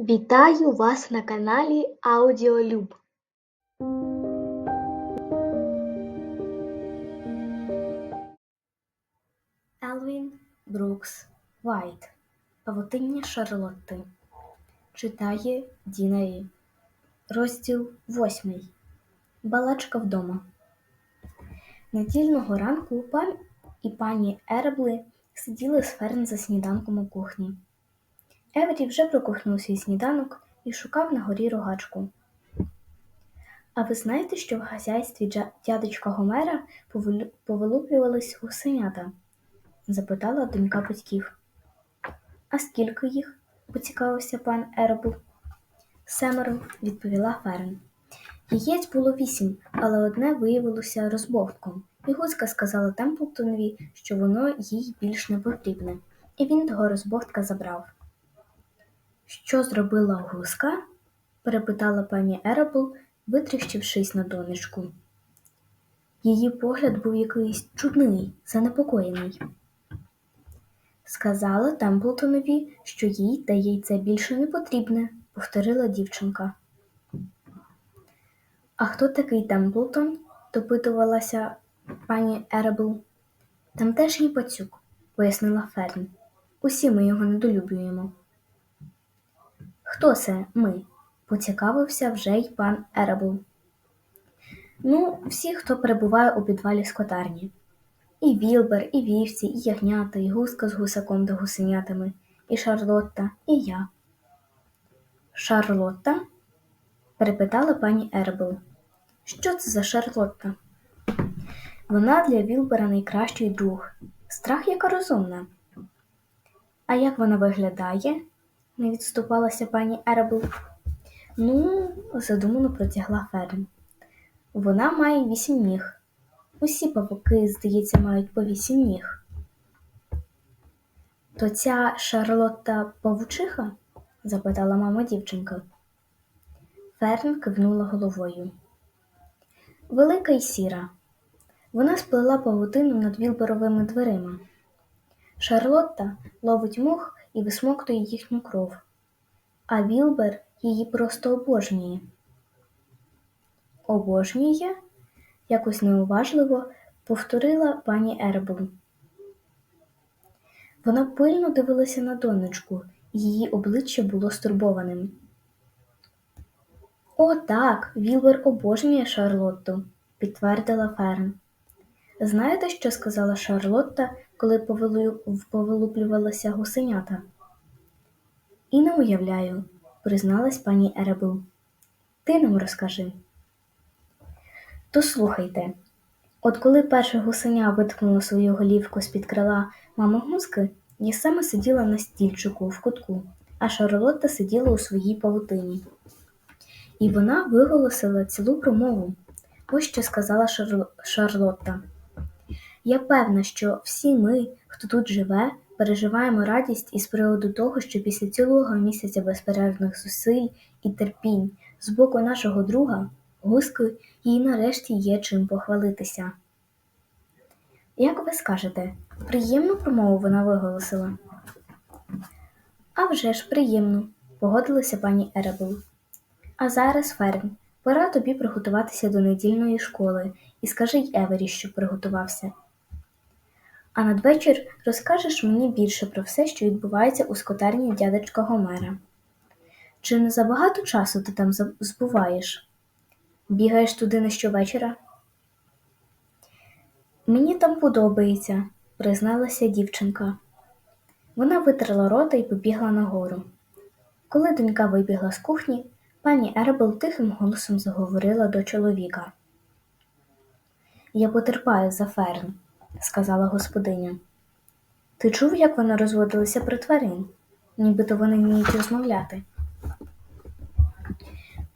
Вітаю вас на каналі Аудіолюб. Елвін Брукс Вайт Павутиння Шарлотти Читає Діна Рі. Розділ восьмий Балачка вдома. Недільного ранку пан і пані Ербли сиділи з Ферн за сніданком у кухні. Евері вже прокухнув свій сніданок і шукав на горі рогачку. А ви знаєте, що в хазяйстві дядечка Гомера повилуплювались гусенята? запитала донька батьків. А скільки їх? поцікавився пан Ербл. Семеро, відповіла Ферн. Яєць було вісім, але одне виявилося розбовтком, і гуска сказала Темплтонові, що воно їй більш не потрібне, і він того розбовтка забрав. Що зробила гуска? перепитала пані Ербл, витріщившись на донечку. Її погляд був якийсь чудний, занепокоєний. Сказала Темплтонові, що їй те яйце більше не потрібне, повторила дівчинка. А хто такий Темплтон? допитувалася пані Ербл. Там теж є пацюк, пояснила Ферн. Усі ми його недолюблюємо. Хто це ми? поцікавився вже й пан Ербл. Ну, всі, хто перебуває у підвалі скотарні. І Вілбер, і вівці, і ягнята, і гуска з гусаком та гусенятами, і Шарлотта, і я. Шарлотта? перепитала пані Ербл. Що це за Шарлотта? Вона для Вілбера найкращий друг. Страх яка розумна. А як вона виглядає? Не відступалася пані Ербл. Ну, задумано протягла Ферн. Вона має вісім ніг. Усі павуки, здається, мають по вісім ніг. То ця Шарлотта павучиха? запитала мама дівчинка. Ферн кивнула головою. Велика й сіра. Вона сплела павутину над вілберовими дверима. Шарлотта ловить мух і висмоктує їхню кров, а Вілбер її просто обожнює. Обожнює? якось неуважливо повторила пані Ербл. Вона пильно дивилася на донечку, і її обличчя було стурбованим. О, так, Вілбер обожнює Шарлотту, підтвердила Ферн. Знаєте, що сказала Шарлотта, коли повилу- повилуплювалися гусенята? І не уявляю, призналась пані Еребл. Ти нам розкажи. То слухайте. От коли перше гусеня виткнуло свою голівку з-під крила мами гуски, я саме сиділа на стільчику в кутку, а Шарлотта сиділа у своїй павутині. І вона виголосила цілу промову. Ось що сказала Шарло- Шарлотта. Я певна, що всі ми, хто тут живе, переживаємо радість із приводу того, що після цілого місяця безперервних зусиль і терпінь з боку нашого друга, гуски, їй нарешті є чим похвалитися. Як ви скажете, приємну промову вона виголосила? А вже ж приємно, погодилася пані Еребл. А зараз, Ферн, пора тобі приготуватися до недільної школи і скажи й Евері, щоб приготувався. А надвечір розкажеш мені більше про все, що відбувається у скотарні дядечка Гомера. Чи не забагато часу ти там збуваєш? Бігаєш туди не щовечора? Мені там подобається, призналася дівчинка. Вона витерла рота і побігла нагору. Коли донька вибігла з кухні, пані Ербел тихим голосом заговорила до чоловіка. Я потерпаю за Ферн, сказала господиня. Ти чув, як вони розводилися про тварин, нібито вони вміють розмовляти.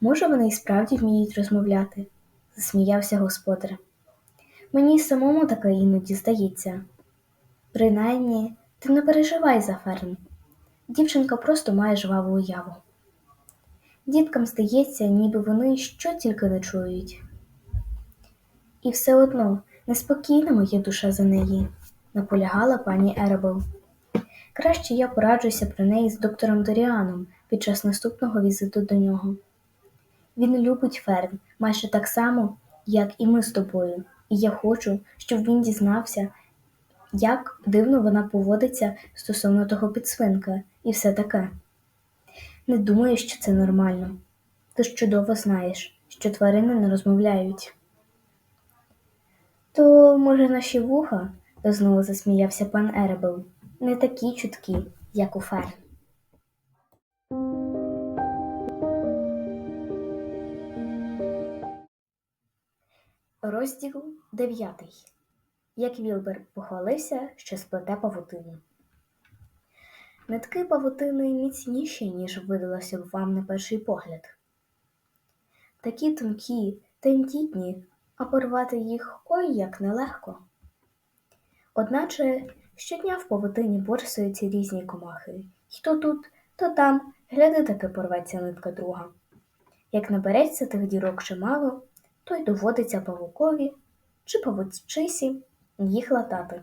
Може, вони і справді вміють розмовляти, засміявся господар. Мені самому таке іноді здається. Принаймні, ти не переживай за Ферн. Дівчинка просто має жваву уяву. Діткам здається, ніби вони що тільки не чують. І все одно неспокійна моя душа за неї, наполягала пані Ербел. Краще я пораджуся про неї з доктором Доріаном під час наступного візиту до нього. Він любить Ферн майже так само, як і ми з тобою, і я хочу, щоб він дізнався, як дивно вона поводиться стосовно того підсвинка і все таке. Не думаю, що це нормально. Ти ж чудово знаєш, що тварини не розмовляють. То, може, наші вуха, знову засміявся пан Еребел, не такі чуткі, як у Ферн. Розділ дев'ятий. Як Вілбер похвалився, що сплете павутину. Нитки павутини міцніші, ніж видалося б вам на перший погляд. Такі тонкі, тендітні, а порвати їх ой як нелегко. Одначе щодня в павутині борсуються різні комахи, і то тут, то там, гляди таки порветься нитка друга. Як набереться тих дірок чимало, то й доводиться павукові чи павучисі їх латати.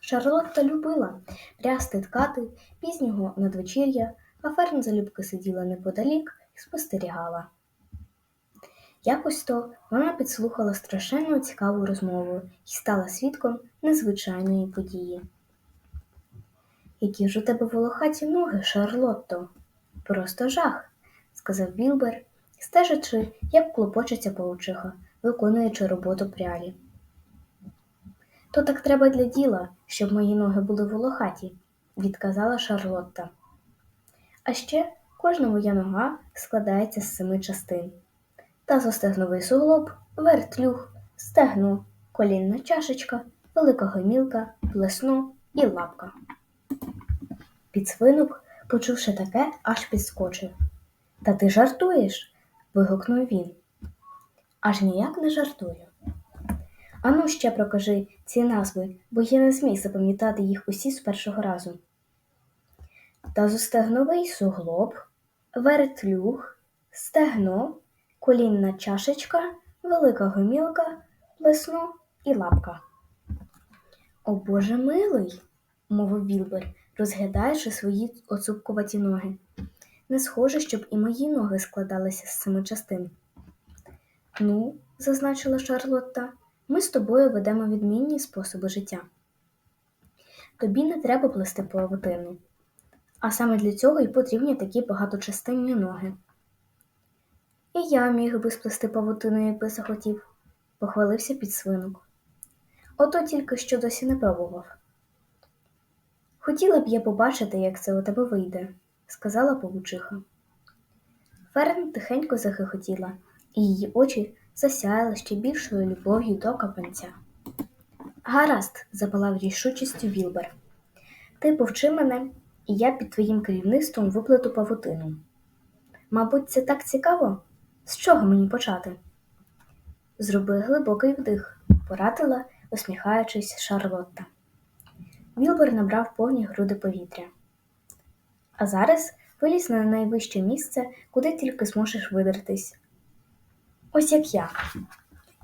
Шарлотта любила прясти ткати пізнього надвечір'я, а Ферн залюбки сиділа неподалік і спостерігала. Якось то вона підслухала страшенно цікаву розмову і стала свідком незвичайної події. Які ж у тебе волохаті ноги, Шарлотто? Просто жах, сказав Білбер, стежачи, як клопочеться паучиха, виконуючи роботу прялі. То так треба для діла, щоб мої ноги були волохаті, відказала Шарлотта. А ще кожна моя нога складається з семи частин. Тазостегновий суглоб, вертлюг, стегно, колінна чашечка, велика гомілка, плесно і лапка. Підсвинок, почувши таке, аж підскочив. Та ти жартуєш? вигукнув він. Аж ніяк не жартую. Ану ще прокажи ці назви, бо я не зміг запам'ятати їх усі з першого разу. Тазостегновий суглоб, вертлюг, стегно, колінна чашечка, велика гомілка, плесно і лапка. О Боже милий, мовив Вілбер, розглядаючи свої оцупкуваті ноги. Не схоже, щоб і мої ноги складалися з семи частин. Ну, зазначила Шарлотта, ми з тобою ведемо відмінні способи життя. Тобі не треба плести павутину, а саме для цього й потрібні такі багаточастинні ноги. І я міг би сплести павутину, якби захотів, похвалився підсвинок. Ото тільки що досі не пробував. Хотіла б я побачити, як це у тебе вийде, сказала павучиха. Ферн тихенько захихотіла, і її очі засяяли ще більшою любов'ю до капанця. Гаразд, запалав рішучістю Вілбер. Ти повчи мене, і я під твоїм керівництвом виплету павутину. Мабуть, це так цікаво? З чого мені почати? Зроби глибокий вдих, порадила, усміхаючись, Шарлотта. Вілбер набрав повні груди повітря. А зараз вилізь на найвище місце, куди тільки зможеш видертись. Ось як я.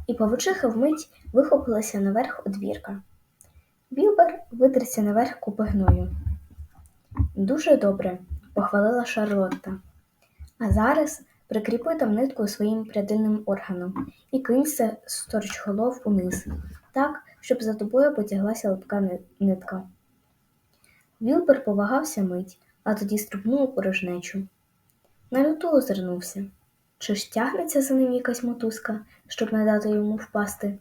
І павучиха вмить вихопилася наверх одвірка. Вілбер витерся наверх купи гною. Дуже добре, похвалила Шарлотта. А зараз прикріпи там нитку своїм прядильним органом і кинься з торчголов униз, так, щоб за тобою потяглася липка нитка. Вілбер повагався мить, а тоді стрибнув у порожнечу. На люту озирнувся. Чи ж тягнеться за ним якась мотузка, щоб не дати йому впасти?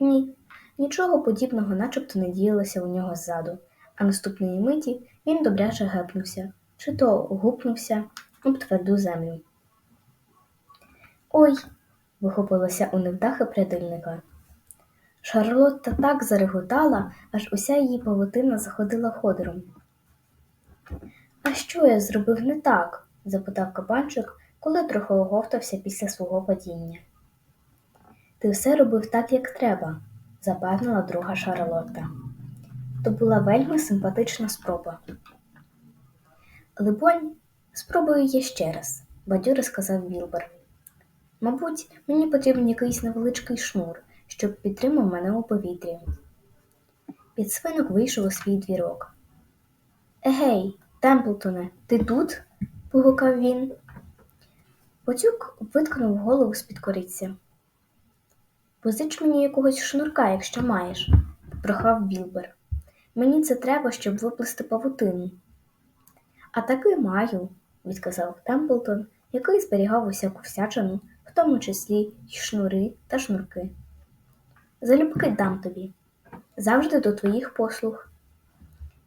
Ні, нічого подібного начебто не діялося у нього ззаду, а наступної миті він добряче гепнувся, чи то гупнувся об тверду землю. Ой. вихопилося у невдахи прядильника. Шарлотта так зареготала, аж уся її павутина заходила ходором. А що я зробив не так? запитав кабанчик, коли трохи оговтався після свого падіння. Ти все робив так, як треба, запевнила друга Шарлотта. То була вельми симпатична спроба. Либонь, спробую я ще раз, бадьоро сказав Вілбер. Мабуть, мені потрібен якийсь невеличкий шнур, щоб підтримав мене у повітрі. Підсвинок вийшов у свій двірок. Егей, Темплтоне, ти тут? погукав він. Поцюк виткнув голову з-під кориця. Позич мені якогось шнурка, якщо маєш, попрохав Вілбер. Мені це треба, щоб виплести павутину. А таки маю, відказав Темплтон, який зберігав усяку всячину, в тому числі й шнури та шнурки. Залюбки дам тобі. Завжди до твоїх послуг.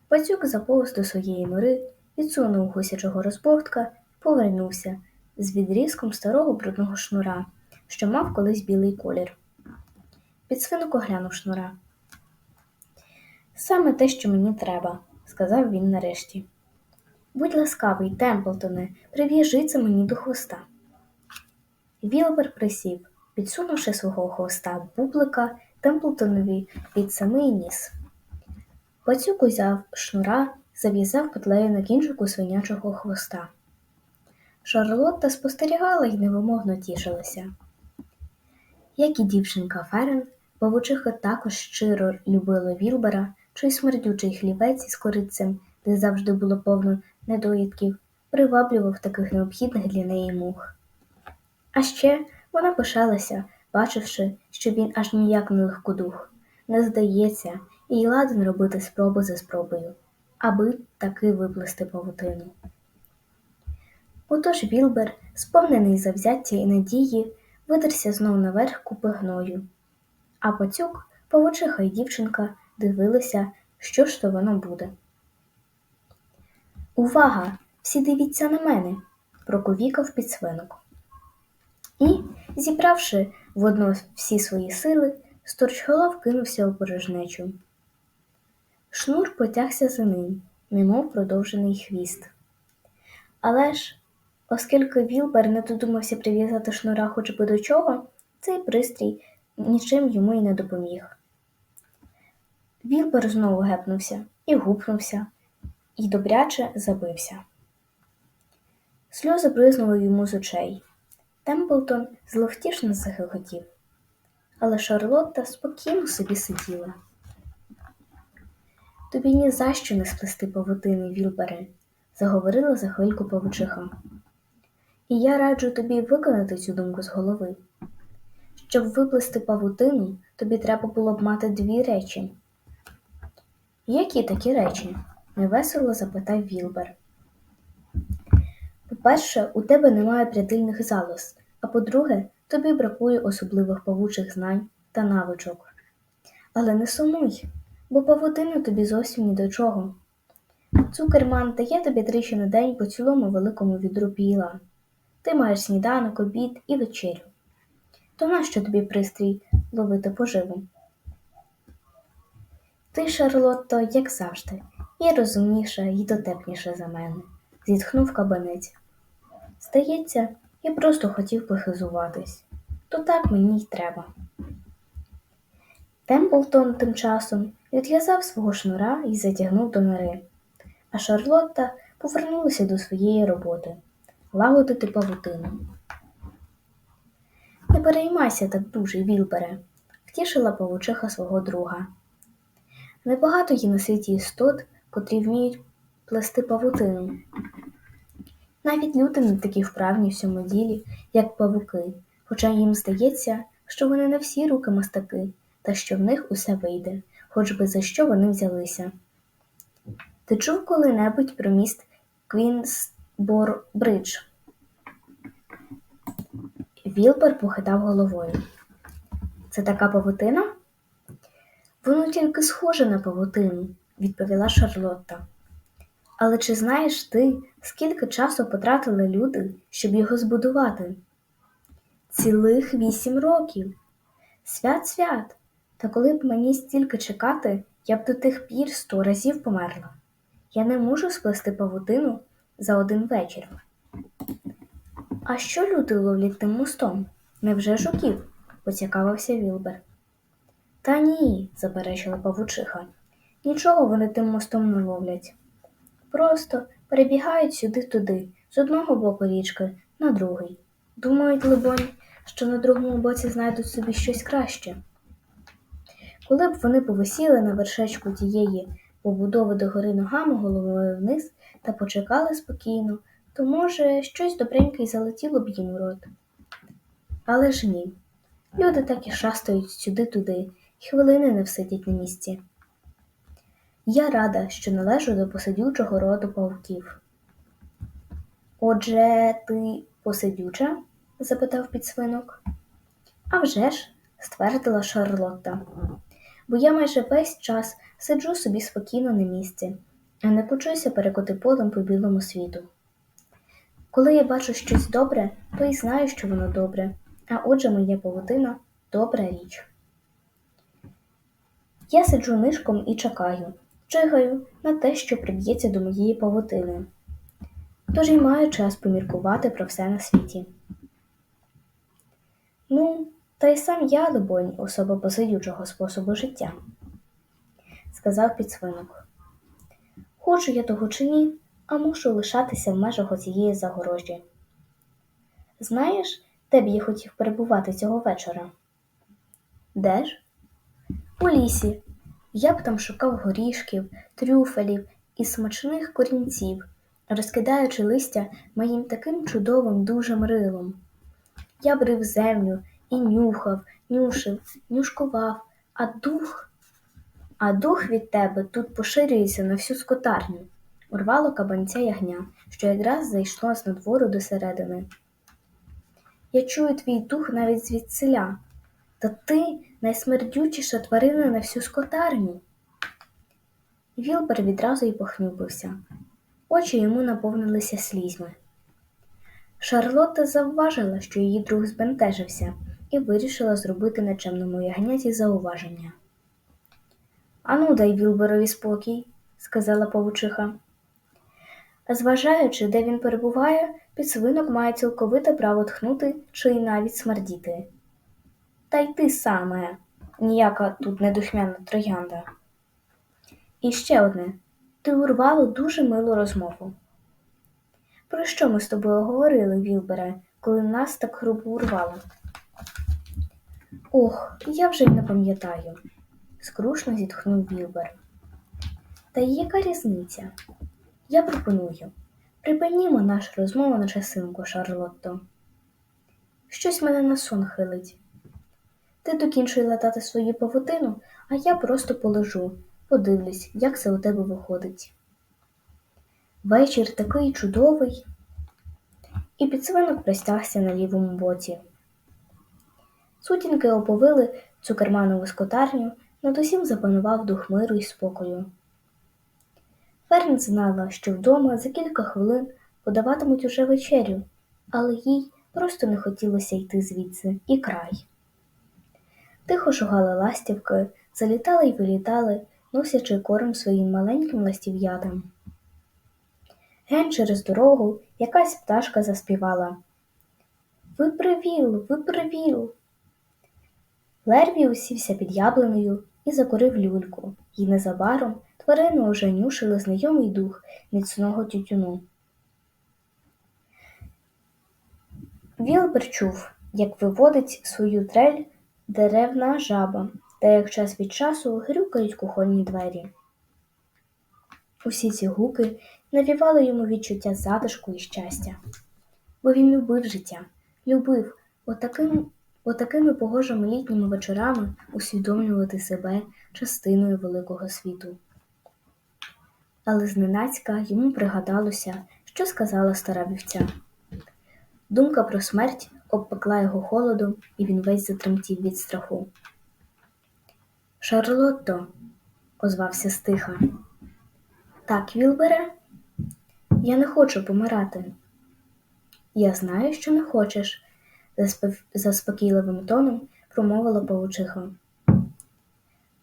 Пацюк заповз до своєї нори, відсунув гусячого розбовтка, повернувся з відрізком старого брудного шнура, що мав колись білий колір. Підсвинок оглянув шнура. Саме те, що мені треба, сказав він нарешті. Будь ласкавий, Темплтоне, прив'яжи це мені до хвоста. Вілбер присів, підсунувши свого хвоста бублика Темплтонові під самий ніс. Пацюк узяв шнура, зав'язав петлею на кінчику свинячого хвоста. Шарлотта спостерігала й невимовно тішилася. Як і дівчинка Ферен, павучиха також щиро любила Вілбера, чий смердючий хлібець із корицем, де завжди було повно недоїдків, приваблював таких необхідних для неї мух. А ще вона пишалася, бачивши, що він аж ніяк не легкодух, не здається, і ладен робити спробу за спробою, аби таки виплести павутину. Отож Вілбер, сповнений завзяття і надії, видерся знов наверх купи гною. А пацюк, павучиха й дівчинка дивилися, що ж то воно буде. Увага! Всі дивіться на мене, проковікав підсвинок. І, зібравши водно всі свої сили, сторчголов кинувся у порожнечу. Шнур потягся за ним, немов продовжений хвіст. Але ж, оскільки Вілбер не додумався прив'язати шнура хоч би до чого, цей пристрій нічим йому й не допоміг. Вілбер знову гепнувся і гупнувся, і добряче забився. Сльози бризнули йому з очей. Темплтон зловтішно захихотів, але Шарлотта спокійно собі сиділа. Тобі ні за що не сплести павутини, Вілбере, заговорила за хвильку павучиха. І я раджу тобі виконати цю думку з голови. Щоб виплести павутину, тобі треба було б мати дві речі. Які такі речі? Невесело запитав Вілбер. По-перше, у тебе немає прядильних залоз, а по-друге, тобі бракує особливих павучих знань та навичок. Але не сумуй, бо павутина тобі зовсім ні до чого. Цукерман дає тобі тричі на день по цілому великому відру піла. Ти маєш сніданок, обід і вечерю. То нащо тобі пристрій ловити поживу? Ти, Шарлотто, як завжди, і розумніша, і дотепніша за мене, зітхнув кабанець. Здається, я просто хотів похизуватись. То так мені й треба. Темплтон тим часом відв'язав свого шнура і затягнув до нори, а Шарлотта повернулася до своєї роботи лагодити павутину. Не переймайся так дуже, Вілбере, втішила павучиха свого друга. Небагато є на світі істот, котрі вміють плести павутину. Навіть люди не такі вправні в цьому ділі, як павуки, хоча їм здається, що вони не всі руки мастаки, та що в них усе вийде, хоч би за що вони взялися. Ти чув коли-небудь про міст Квінсбор-Бридж? Вілбер похитав головою. Це така павутина? Воно тільки схоже на павутину, відповіла Шарлотта. Але чи знаєш ти, скільки часу потратили люди, щоб його збудувати? Цілих вісім років. Свят свят. Та коли б мені стільки чекати, я б до тих пір сто разів померла. Я не можу сплести павутину за один вечір. А що люди ловлять тим мостом? Невже жуків? поцікавився Вілбер. Та ні, заперечила павучиха. Нічого вони тим мостом не ловлять. Просто перебігають сюди-туди, з одного боку річки на другий. Думають, либонь, що на другому боці знайдуть собі щось краще. Коли б вони повисіли на вершечку тієї побудови догори ногами головою вниз та почекали спокійно, то, може, щось добреньке й залетіло б їм у рот. Але ж ні. Люди так і шастають сюди-туди, й хвилини не всидять на місці. Я рада, що належу до посидючого роду павуків. Отже, ти посидюча? запитав підсвинок. «А вже ж», – ствердила Шарлотта. Бо я майже весь час сиджу собі спокійно на місці, а не почуюся перекоти полем по білому світу. Коли я бачу щось добре, то й знаю, що воно добре, а отже моя павутина добра річ. Я сиджу нишком і чекаю, чигаю на те, що приб'ється до моєї павутини. Тож і маю час поміркувати про все на світі. Ну, та й сам я, либонь, особа посидючого способу життя, сказав підсвинок. Хочу я того чи ні, а мушу лишатися в межах оцієї загорожі. Знаєш, де б я хотів перебувати цього вечора? Де ж? У лісі. Я б там шукав горішків, трюфелів і смачних корінців, розкидаючи листя моїм таким чудовим дужим рилом. Я б рив землю і нюхав, нюшив, нюшкував, а дух, а дух від тебе тут поширюється на всю скотарню. Урвало кабанця ягня, що якраз зайшло з надвору до середини. Я чую твій дух навіть звідсиля, та ти найсмердючіша тварина на всю скотарню. Вілбер відразу й похнюпився. Очі йому наповнилися слізьми. Шарлотта завважила, що її друг збентежився, і вирішила зробити нечемному ягняті зауваження. Ану, дай Вілберові спокій, сказала павучиха. Зважаючи, де він перебуває, підсвинок має цілковите право тхнути чи навіть смердіти. Та й ти саме, ніяка тут недухмяна троянда. І ще одне ти урвало дуже милу розмову. Про що ми з тобою говорили, Вілбере, коли нас так грубо урвало? Ох, я вже й не пам'ятаю, скрушно зітхнув Вілбер. Та яка різниця? Я пропоную. Припинімо нашу розмову на часинку, Шарлотто. Щось мене на сон хилить. Ти докінчуй латати свою павутину, а я просто полежу, подивлюсь, як це у тебе виходить. Вечір такий чудовий, і підсвинок пристягся на лівому боці. Сутінки оповили цукерманову скотарню, над усім запанував дух миру і спокою. Ферн знала, що вдома за кілька хвилин подаватимуть уже вечерю, але їй просто не хотілося йти звідси і край. Тихо шугали ластівки, залітали й вилітали, носячи корм своїм маленьким ластів'ятам. Ген через дорогу якась пташка заспівала Випривіл, випривіл. Лерві усівся під яблунею і закурив люльку, і незабаром тварини уже нюшили знайомий дух міцного тютюну. Вілбер чув, як виводить свою трель деревна жаба, та як час від часу грюкають кухонні двері. Усі ці гуки навівали йому відчуття затишку і щастя, бо він любив життя, любив отаким, отакими погожими літніми вечорами усвідомлювати себе частиною великого світу. Але зненацька йому пригадалося, що сказала стара вівця. Думка про смерть обпекла його холодом, і він весь затремтів від страху. Шарлотто, озвався стиха. Так, Вілбере, я не хочу помирати. Я знаю, що не хочеш, заспокійливим тоном промовила павучиха.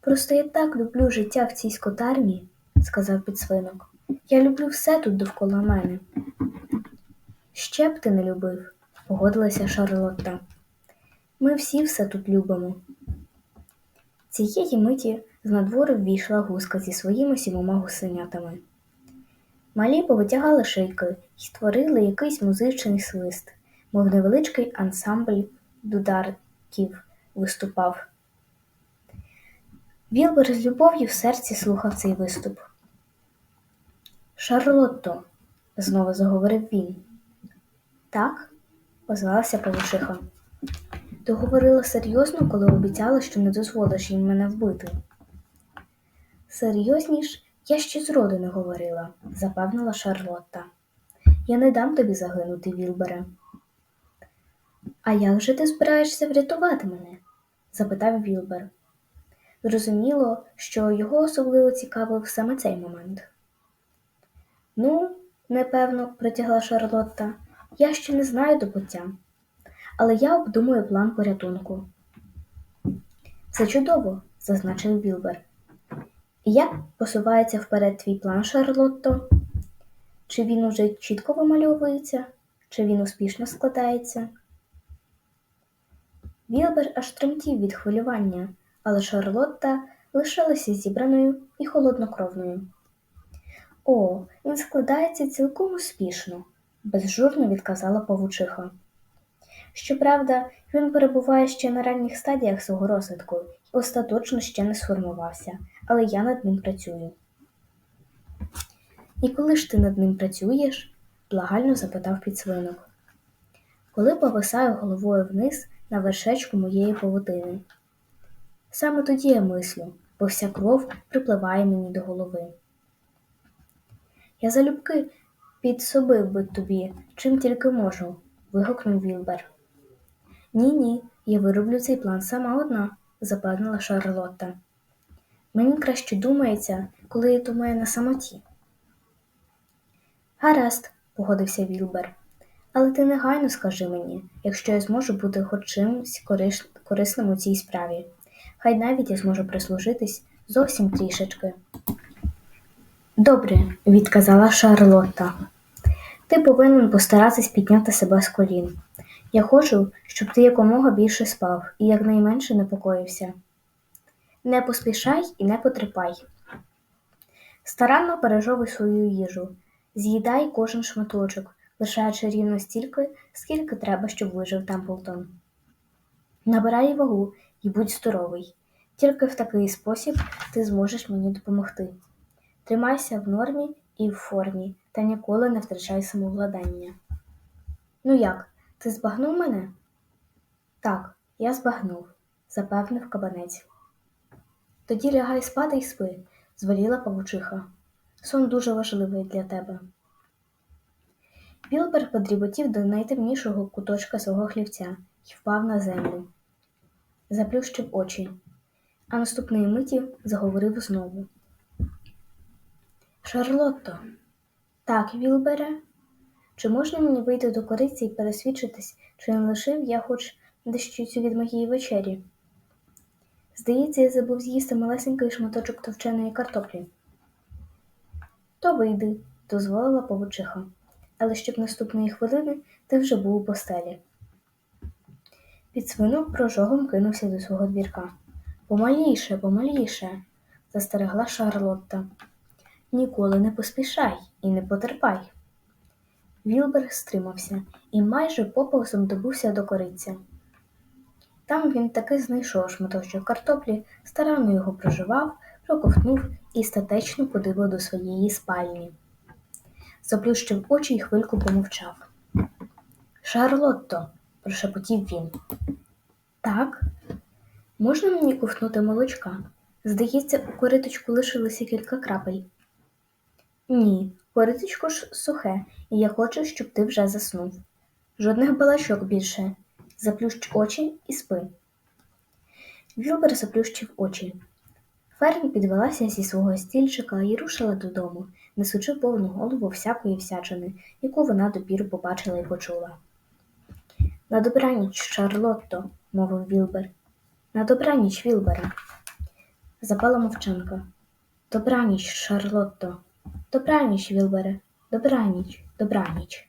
Просто я так люблю життя в цій скотарні, сказав підсвинок. Я люблю все тут довкола мене. Ще б ти не любив, погодилася Шарлотта. Ми всі все тут любимо. Цієї миті з надвору ввійшла гуска зі своїми сімома гусенятами. Малі повитягали шийки і створили якийсь музичний свист, мов невеличкий ансамбль дударків виступав. Вілбер з любов'ю в серці слухав цей виступ. Шарлотто, знову заговорив він. Так, озвалася повучиха. Ти говорила серйозно, коли обіцяла, що не дозволиш їм мене вбити. Серйозніш я ще зроду не говорила, запевнила Шарлотта. Я не дам тобі загинути, Вілбере. А як же ти збираєшся врятувати мене? запитав Вілбер. Зрозуміло, що його особливо цікавив саме цей момент. Ну, непевно, протягла Шарлотта, я ще не знаю до пуття, але я обдумую план порятунку. Це чудово, зазначив Вілбер. І як посувається вперед твій план, Шарлотто? Чи він уже чітко вимальовується, чи він успішно складається? Вілбер аж тремтів від хвилювання, але Шарлотта лишилася зібраною і холоднокровною. О, він складається цілком успішно, безжурно відказала павучиха. Щоправда, він перебуває ще на ранніх стадіях свого розвитку і остаточно ще не сформувався, але я над ним працюю. І коли ж ти над ним працюєш? благально запитав підсвинок. Коли повисаю головою вниз на вершечку моєї павутини. Саме тоді я мислю, бо вся кров припливає мені до голови. Я залюбки підсобив би тобі, чим тільки можу, вигукнув Вілбер. Ні, ні, я вироблю цей план сама одна, запевнила Шарлотта. Мені краще думається, коли я думаю на самоті. Гаразд, погодився Вілбер. Але ти негайно скажи мені, якщо я зможу бути хоч чимось корисним у цій справі. Хай навіть я зможу прислужитись зовсім трішечки. Добре, відказала Шарлотта. Ти повинен постаратись підняти себе з колін. Я хочу, щоб ти якомога більше спав і якнайменше непокоївся. Не поспішай і не потріпай. Старанно пережовуй свою їжу, з'їдай кожен шматочок, лишаючи рівно стільки, скільки треба, щоб вижив Темплтон. Набирай вагу і будь здоровий. Тільки в такий спосіб ти зможеш мені допомогти. Тримайся в нормі і в формі та ніколи не втрачай самовладання. Ну як, ти збагнув мене? Так, я збагнув, запевнив кабанець. Тоді лягай спати й спи, звеліла павучиха. Сон дуже важливий для тебе. Білбер подріботів до найтемнішого куточка свого хлівця і впав на землю. Заплющив очі, а наступної миті заговорив знову. Шарлотто, так, Вілбере, чи можна мені вийти до кориці і пересвідчитись, чи не лишив я хоч дещицю від моєї вечері? Здається, я забув з'їсти малесенький шматочок товченої картоплі. То вийди, дозволила повучиха, але щоб наступної хвилини ти вже був у постелі. Підсвинок прожогом кинувся до свого двірка. Помаліше, помаліше, застерегла Шарлотта. Ніколи не поспішай і не потерпай. Вілбер стримався і майже поповзом добувся до кориця. Там він таки знайшов шматочок картоплі, старанно його проживав, проковтнув і статечно подивив до своєї спальні. Заплющив очі й хвильку помовчав. Шарлотто, прошепотів він. Так, можна мені ковтнути молочка? Здається, у кориточку лишилося кілька крапель. Ні, кориточко ж сухе, і я хочу, щоб ти вже заснув. Жодних балачок більше. Заплющ очі і спи. Вілбер заплющив очі. Ферні підвелася зі свого стільчика і рушила додому, несучи повну голову всякої всячини, яку вона допіру побачила і почула. На добраніч, Шарлотто, мовив Вілбер. На добраніч, Вілбере. Запала мовчанка. Добраніч, Шарлотто. Добраніч, Вілбере. Добраніч, добраніч.